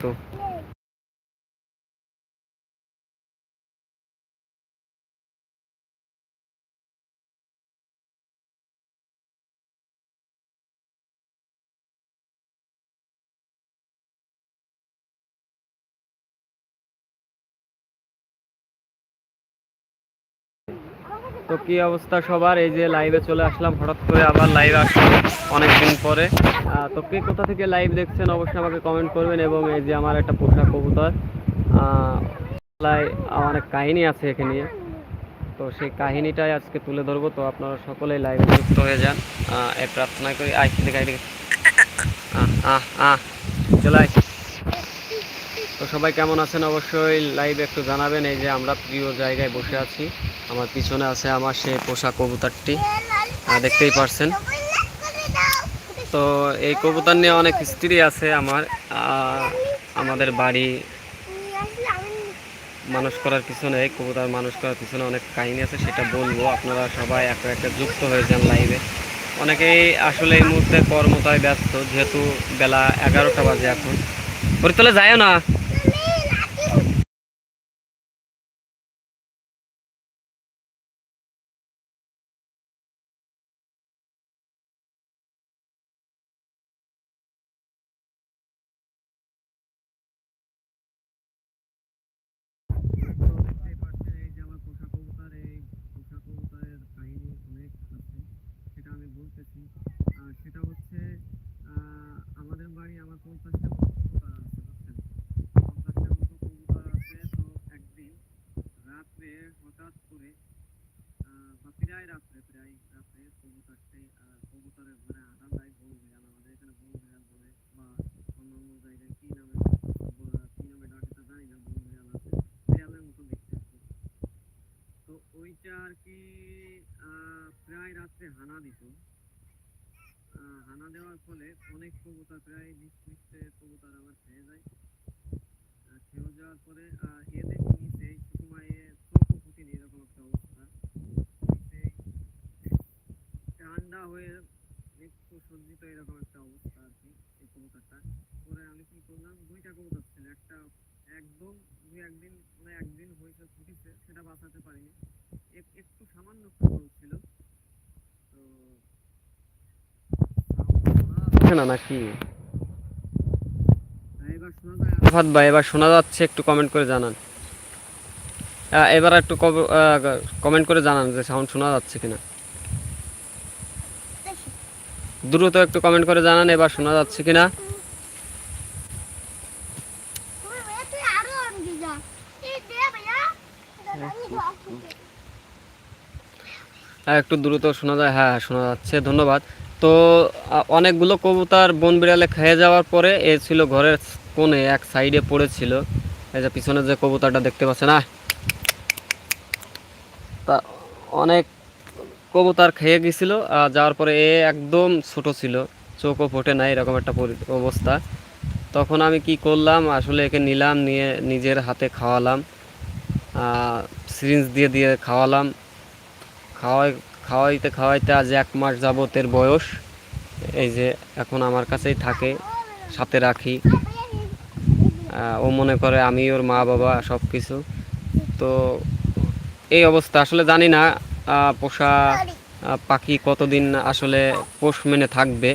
তো তো কি অবস্থা সবার? এই যে লাইভে চলে আসলাম, হঠাৎ করে আবার লাইভ আসলাম অনেকদিন পরে। তো কে কোথা থেকে লাইভ দেখছেন অবশ্যই আমাকে কমেন্ট করবেন এবং এই যে আমার একটা পোষা কবুতর অনেক কাহিনী আছে এখানে তো সেই কাহিনীটাই আজকে তুলে ধরবো। তো আপনারা সকলেই লাইভে যুক্ত হয়ে যান। এই প্রার্থনা করি দিকে আয় দিকে আহ আহ আহ, চলে আয়। তো সবাই কেমন আছেন? অবশ্যই লাইভে একটু জানাবেন। এই যে আমরা প্রিয় জায়গায় বসে আছি। আমার পিছনে আছে আমার সেই পোষা কবুতরটি। দেখতেই পারছেন। তো এই কবুতর নিয়ে অনেক স্ত্রী আছে আমার। আমাদের বাড়ি মানুষ করার পিছনে কবুতর মানুষ করার পিছনে অনেক কাহিনী আছে, সেটা বলব। আপনারা সবাই একটা একটা যুক্ত হয়ে যান লাইভে অনেকেই আসলে এই মুহূর্তে কর্মতায় ব্যস্ত, যেহেতু বেলা এগারোটা বাজে এখন। পরিতলে যায় না দেখতেই পাচ্ছেন এই যে আমার পোষা কবুতর এই পোষা কবুতরের কাহিনী অনেক আছে সেটা আমি বলতেছি আর সেটা হচ্ছে আহ, আমাদের বাড়ি আমার পঞ্চাশটা মতো কবুতর আছে বুঝছেন পঞ্চাশটার মতো কবুতর আছে তো একদিন রাত্রে হঠাৎ করে আহ, বা প্রায় রাত্রে প্রায় রাত্রে কবুতরটাই আহ, কবুতরের ঘরে আঘাত দেয় বন বিড়াল আমাদের এখানে বন বিড়াল বলে বা অন্য অন্য জায়গায় কি নামে বলা- কি নামে ডাকে তা জানি না বন বিড়াল আছে বিড়ালের মতো দেখতে আর কি। তো ওইটা আর কি প্রায় রাত্রে হানা দিত। হানা দেওয়ার ফলে অনেক কবুতর প্রায় বিশ কবুতর আমার খেয়ে যায়। খেয়ে যাওয়ার পরে আহ, এ দেখি নিচে সময়ে চোখও ফুটিনি এরকম একটা অবস্থা। ঠান্ডা হয়ে মৃত্যু সজ্জিত এরকম একটা অবস্থা আর কি এই কবুতরটা। পরে আমি কি করলাম দুইটা কবুতর ছিল একটা একদম দুই একদিন মানে একদিন হয়েছে ফুটিছে সেটা বাঁচাতে পারিনি। একটু সামান্য বড় ছিল। তো না নাকি? ভাই এবার শোনা যাচ্ছে একটু কমেন্ট করে জানান। এবার একটু কমেন্ট করে জানান যে সাউন্ড শোনা যাচ্ছে কিনা। দ্রুত একটু কমেন্ট করে জানান এবার শোনা যাচ্ছে কিনা। একটু দ্রুত শোনা যায়। হ্যাঁ শোনা যাচ্ছে, ধন্যবাদ। তো অনেকগুলো কবুতর বন বিড়ালে খেয়ে যাওয়ার পরে এ ছিল ঘরের কোণে, এক সাইডে পড়েছিল। এই যে পিছনে যে কবুতরটা দেখতে পাচ্ছেন না তা, অনেক কবুতর খেয়ে গেছিল যাওয়ার পরে এ একদম ছোট ছিল, চোখও ফোটে না এরকম একটা অবস্থা। তখন আমি কি করলাম, আসলে একে নিলাম, নিয়ে নিজের হাতে খাওয়ালাম সিরিঞ্জ দিয়ে দিয়ে খাওয়ালাম। খাওয়াই, খাওয়াইতে খাওয়াইতে আজ এক মাস যাবতের বয়স। এই যে এখন আমার কাছেই থাকে, সাথে রাখি। ও মনে করে আমি ওর মা, বাবা সব কিছু তো এই অবস্থা। আসলে জানি না পোষা পাখি কতদিন আসলে পোষ মেনে থাকবে।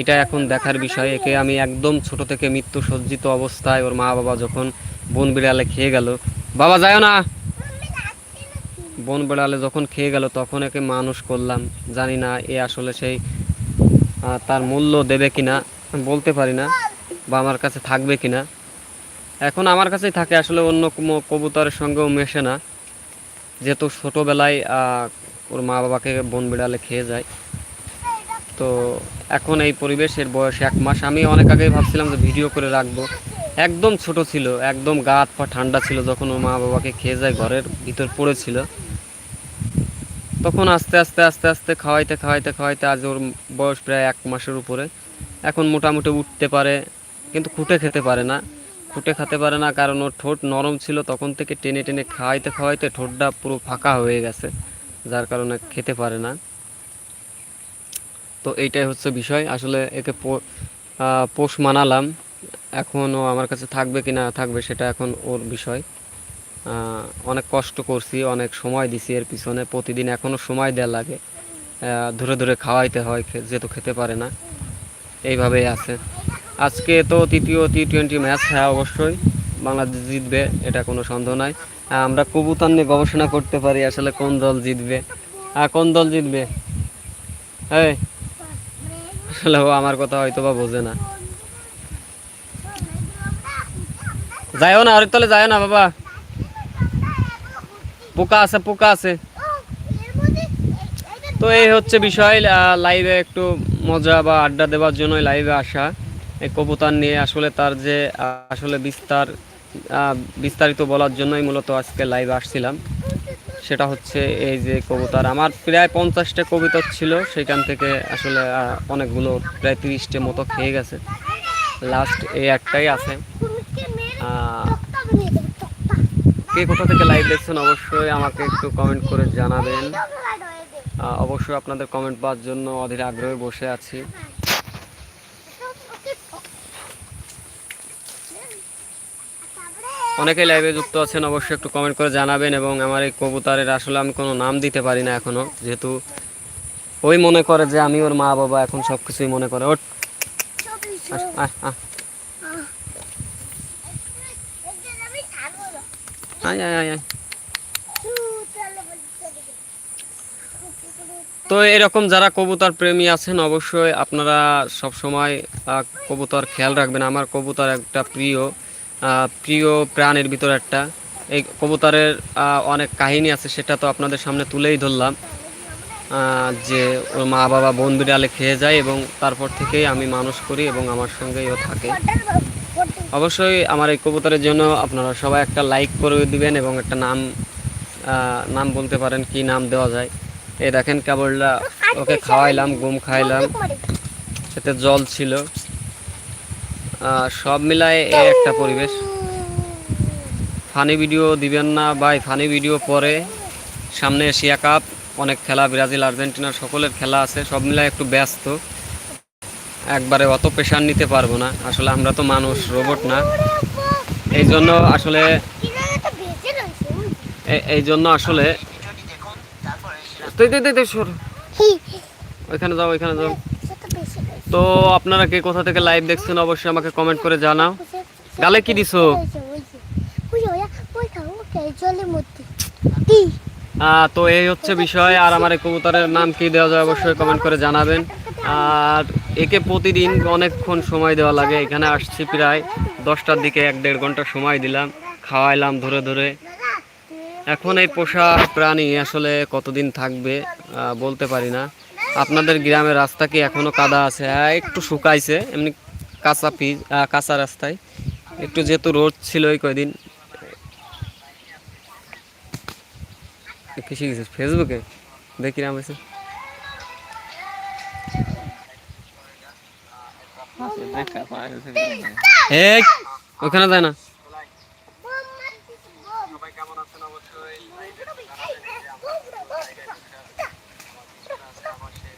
এটা এখন দেখার বিষয়। একে আমি একদম ছোট থেকে মৃত্যু সজ্জিত অবস্থায় ওর মা, বাবা যখন বন বিড়ালে খেয়ে গেল। বাবা যায় না। বন বিড়ালে যখন খেয়ে গেল, তখন একে মানুষ করলাম। জানি না এ আসলে সেই তার মূল্য দেবে কিনা বলতে পারি না, বা আমার কাছে থাকবে কিনা। এখন আমার কাছেই থাকে, আসলে অন্য কোনো কবুতরের সঙ্গেও মেশে না। যেহেতু ছোটোবেলায় ওর মা বাবাকে বন বিড়ালে খেয়ে যায়। তো এখন এই পরিবেশের বয়স এক মাস। আমি অনেক আগেই ভাবছিলাম যে ভিডিও করে রাখব। একদম ছোট ছিল, একদম গা হাত পা ঠান্ডা ছিল, যখন ওর মা বাবাকে খেয়ে যায়, ঘরের ভিতর পড়েছিল। তখন আস্তে আস্তে আস্তে আস্তে খাওয়াইতে খাওয়াইতে খাওয়াইতে আজ ওর বয়স প্রায় এক মাসের উপরে। এখন মোটামুটি উঠতে পারে, কিন্তু খুঁটে খেতে পারে না। খুঁটে খেতে পারে না কারণ ওর ঠোঁট নরম ছিল, তখন থেকে টেনে টেনে খাওয়াইতে খাওয়াইতে ঠোঁটটা পুরো ফাঁকা হয়ে গেছে, যার কারণে খেতে পারে না। তো এইটাই হচ্ছে বিষয়। আসলে একে পোষ মানালাম। এখনও আমার কাছে থাকবে কি না থাকবে সেটা এখন ওর বিষয়। অনেক কষ্ট করছি অনেক সময় দিছি এর পিছনে প্রতিদিন এখনও সময় দেওয়া লাগে। ধরে ধরে খাওয়াইতে হয় যেহেতু খেতে পারে না। এইভাবেই আছে। আজকে তো তৃতীয় টি টোয়েন্টি ম্যাচ হ্যাঁ অবশ্যই বাংলাদেশ জিতবে এটা কোনো সন্দেহ নাই। আমরা কবুতর নিয়ে গবেষণা করতে পারি আসলে কোন দল জিতবে। আহ, কোন দল জিতবে? এই আসলে ও আমার কথা হয়তো বা বোঝে না। যাইও না আরেক তলে যাইও না বাবা। পোকা আছে পোকা আছে। তো এই হচ্ছে বিষয় লাইভে একটু মজা বা আড্ডা দেওয়ার জন্যই লাইভে আসা। এই কবুতর নিয়ে আসলে তার যে আসলে বিস্তার বিস্তারিত বলার জন্যই মূলত আজকে লাইভে আসছিলাম। সেটা হচ্ছে এই যে কবুতর। আমার প্রায় পঞ্চাশটা কবুতর ছিল, সেখান থেকে আসলে অনেকগুলো প্রায় তিরিশটা মতো খেয়ে গেছে। লাস্ট এই একটাই আছে। কে কোথা থেকে লাইভ দেখছেন অবশ্যই আমাকে একটু কমেন্ট করে জানাবেন। অবশ্যই আপনাদের কমেন্ট পাওয়ার জন্য অধীর আগ্রহে বসে আছি। অনেকেই লাইভে যুক্ত আছেন অবশ্যই একটু কমেন্ট করে জানাবেন এবং আমার এই কবুতরের আসলে আমি কোনো নাম দিতে পারি না এখনও। যেহেতু ওই মনে করে যে আমি ওর মা বাবা এখন সব কিছুই মনে করে। ওঠ। আস, আয়, আয়, আয়, আয়। তো এরকম যারা কবুতর প্রেমী আছেন অবশ্যই আপনারা সব সময় কবুতর খেয়াল রাখবেন। আমার কবুতর একটা প্রিয় প্রিয় প্রাণের ভিতর একটা। এই কবুতরের অনেক কাহিনী আছে সেটা তো আপনাদের সামনে তুলেই ধরলাম। যে ওর মা বাবা বন বিড়ালে খেয়ে যায় এবং তারপর থেকেই আমি মানুষ করি এবং আমার সঙ্গেই ও থাকে। অবশ্যই আমার এই কবুতরের জন্য আপনারা সবাই একটা লাইক করে দিবেন এবং একটা নাম নাম বলতে পারেন কি নাম দেওয়া যায়। এই দেখেন কেবলটা, ওকে খাওয়াইলাম গম খাইলাম। এতে জল ছিল। সব মিলায় এই একটা পরিবেশ। ফানি ভিডিও দিবেন না ভাই, ফানি ভিডিও পরে। সামনে এশিয়া কাপ, অনেক খেলা ব্রাজিল আর্জেন্টিনার সকলের খেলা আছে, সব মিলায় একটু ব্যস্ত। একবারে অত প্রেশার নিতে পারব না। আসলে আমরা তো মানুষ রোবট না। এই জন্য আসলে এই জন্য আসলে ওইখানে যাও ওইখানে যাও। তো আপনারা কে কোথা থেকে লাইভ দেখছেন অবশ্যই আমাকে কমেন্ট করে জানাও। গালে কি দিছো? তো এই হচ্ছে বিষয়। আর আমার এই কবুতরের নাম কি দেওয়া যায় অবশ্যই কমেন্ট করে জানাবেন। আর একে প্রতিদিন অনেকক্ষণ সময় দেওয়া লাগে। এখানে আসছি প্রায় দশটার দিকে, এক দেড় ঘণ্টা সময় দিলাম, খাওয়াইলাম ধরে ধরে। এখন এই পোষা প্রাণী আসলে কতদিন থাকবে বলতে পারি না। আপনাদের গ্রামের রাস্তা কি এখনও কাদা আছে? হ্যাঁ একটু শুকাইছে, এমনি কাঁচা পিচ কাঁচা রাস্তায়। একটু যেহেতু রোদ ছিল ওই কয়দিন। কিসে গেছিস ফেসবুকে? দেখি নাম ওখানে যায় না।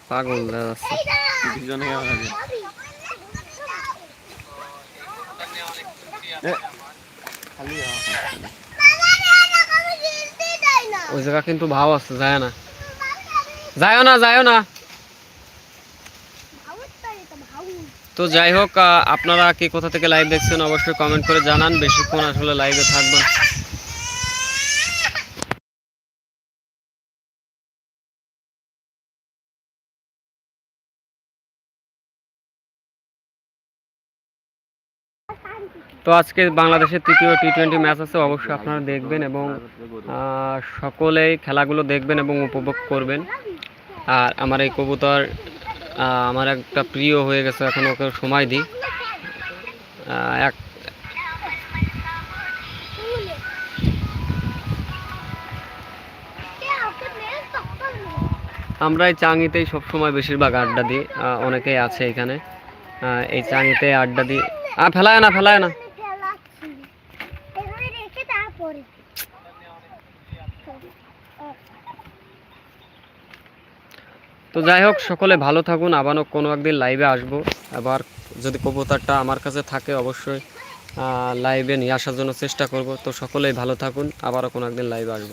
পাগল দেখা ওই জায়গা কিন্তু ভাও আছে যায় না। যায় না যায় না। তো যাই হোক আপনারা কে কোথা থেকে লাইভ দেখছেন অবশ্যই কমেন্ট করে জানান। বেশিক্ষণ আসলে লাইভে থাকবেন। তো আজকে বাংলাদেশের তৃতীয় টি টোয়েন্টি ম্যাচ আছে, অবশ্যই আপনারা দেখবেন এবং সকলেই খেলাগুলো দেখবেন এবং উপভোগ করবেন। আর আমার এই কবুতর আমার একটা প্রিয় হয়ে গেছে, এখন ওকে সময় দিই। এক আমরা এই চাঙিতেই সবসময় বেশিরভাগ আড্ডা দিই অনেকেই আছে এখানে। এই চাঙিতে আড্ডা দিই। আ ফেলায় না ফেলায় না। তো যাই হোক সকলে ভালো থাকুন। আবারও কোনো একদিন লাইভে আসব। আবার যদি কবুতরটা আমার কাছে থাকে অবশ্যই লাইভে নিয়ে আসার জন্য চেষ্টা করব। তো সকলেই ভালো থাকুন। আবারও কোনো একদিন লাইভে আসব।